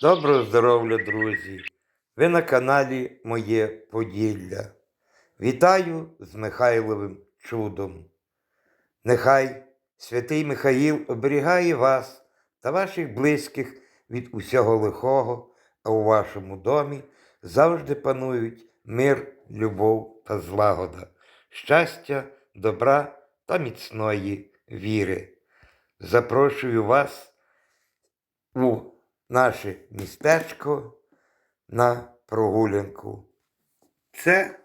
Доброго здоров'я, друзі! Ви на каналі Моє Поділля. Вітаю з Михайловим чудом. Нехай святий Михаїл оберігає вас та ваших близьких від усього лихого, а у вашому домі завжди панують мир, любов та злагода, щастя, добра та міцної віри. Запрошую вас у наше містечко на прогулянку. Це,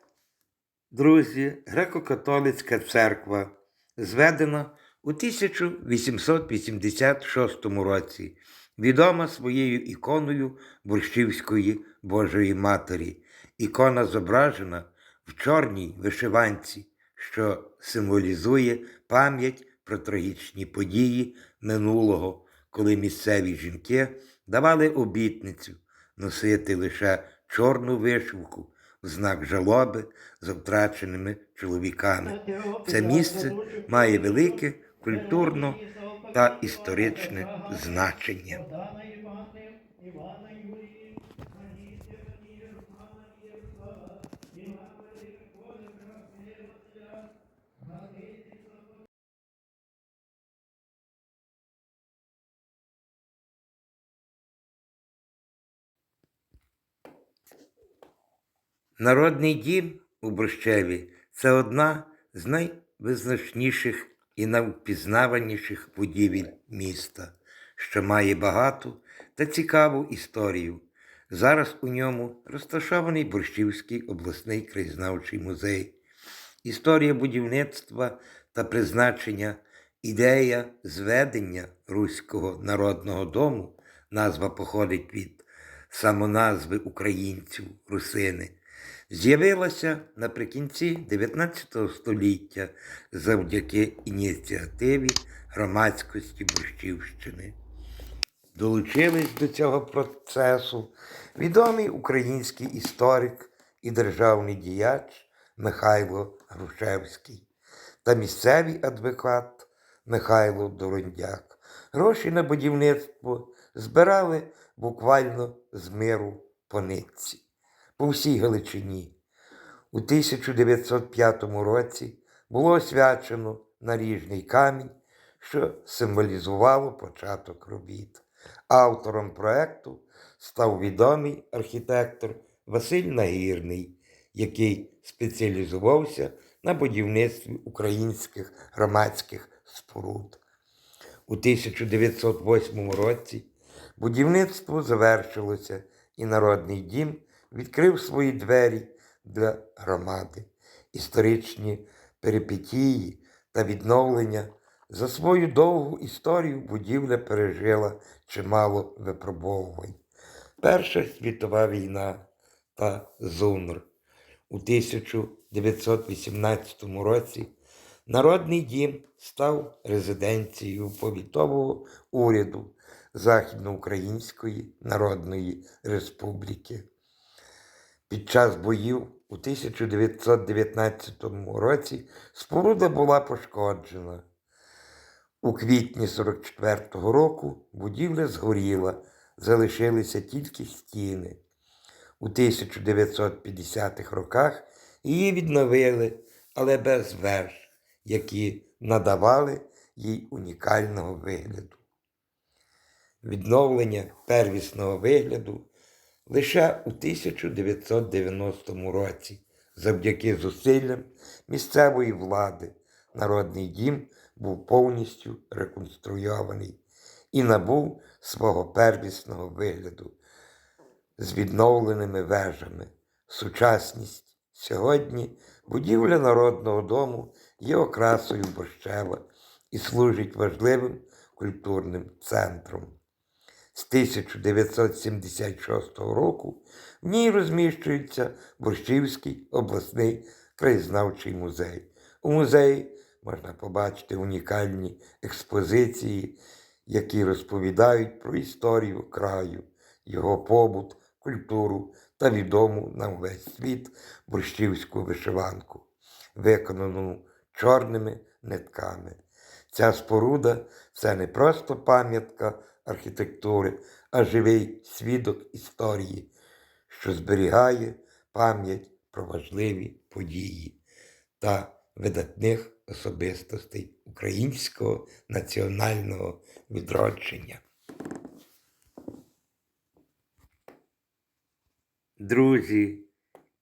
друзі, греко-католицька церква, зведена у 1886 році, відома своєю іконою Борщівської Божої Матері. Ікона зображена в чорній вишиванці, що символізує пам'ять про трагічні події минулого, коли місцеві жінки давали обітницю носити лише чорну вишивку в знак жалоби за втраченими чоловіками. Це місце має велике культурно та історичне значення. Народний дім у Борщеві це одна з найвизначніших і найвпізнаваніших будівель міста, що має багату та цікаву історію. Зараз у ньому розташований Борщівський обласний краєзнавчий музей. Історія будівництва та призначення, ідея зведення Руського народного дому, назва походить від самоназви українців русини, з'явилася наприкінці 19 століття завдяки ініціативі громадськості Борщівщини. Долучились до цього процесу відомий український історик і державний діяч Михайло Грушевський та місцевий адвокат Михайло Дорондяк. Гроші на будівництво збирали буквально з миру по нитці по всій Галичині. У 1905 році було освячено наріжний камінь, що символізувало початок робіт. Автором проекту став відомий архітектор Василь Нагірний, який спеціалізувався на будівництві українських громадських споруд. У 1908 році будівництво завершилося і Народний дім відкрив свої двері для громади. Історичні перипетії та відновлення за свою довгу історію будівля пережила чимало випробовувань. Перша світова війна та ЗУНР. У 1918 році Народний дім став резиденцією повітового уряду Західноукраїнської Народної Республіки. Під час боїв у 1919 році споруда була пошкоджена. У квітні 44-го року будівля згоріла, залишилися тільки стіни. У 1950-х роках її відновили, але без веж, які надавали їй унікального вигляду. Відновлення первісного вигляду лише у 1990 році, завдяки зусиллям місцевої влади, народний дім був повністю реконструйований і набув свого первісного вигляду з відновленими вежами. Сучасність сьогодні будівля Народного дому є окрасою Борщева і служить важливим культурним центром. З 1976 року в ній розміщується Борщівський обласний краєзнавчий музей. У музеї можна побачити унікальні експозиції, які розповідають про історію краю, його побут, культуру та відому на весь світ борщівську вишиванку, виконану чорними нитками. Ця споруда Це не просто пам'ятка архітектури, а живий свідок історії, що зберігає пам'ять про важливі події та видатних особистостей українського національного відродження. Друзі,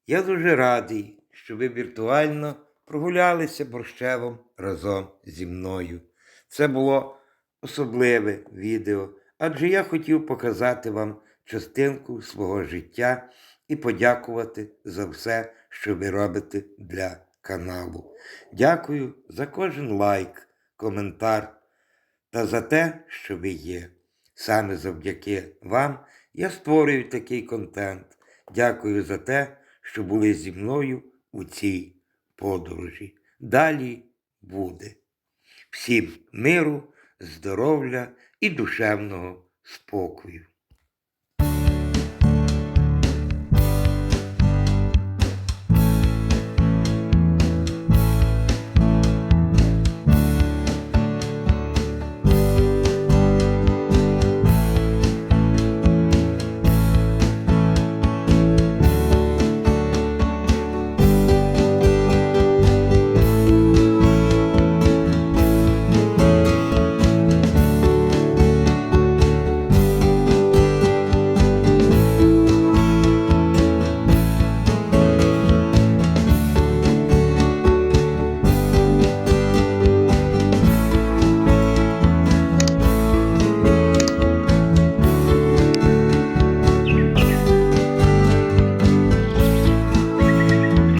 я дуже радий, що ви віртуально прогулялися борщевом разом зі мною. Це було особливе відео, адже я хотів показати вам частинку свого життя і подякувати за все, що ви робите для каналу. Дякую за кожен лайк, коментар та за те, що ви є. Саме завдяки вам я створюю такий контент. Дякую за те, що були зі мною у цій подорожі. Далі буде. Всім миру, здоров'я і душевного спокою.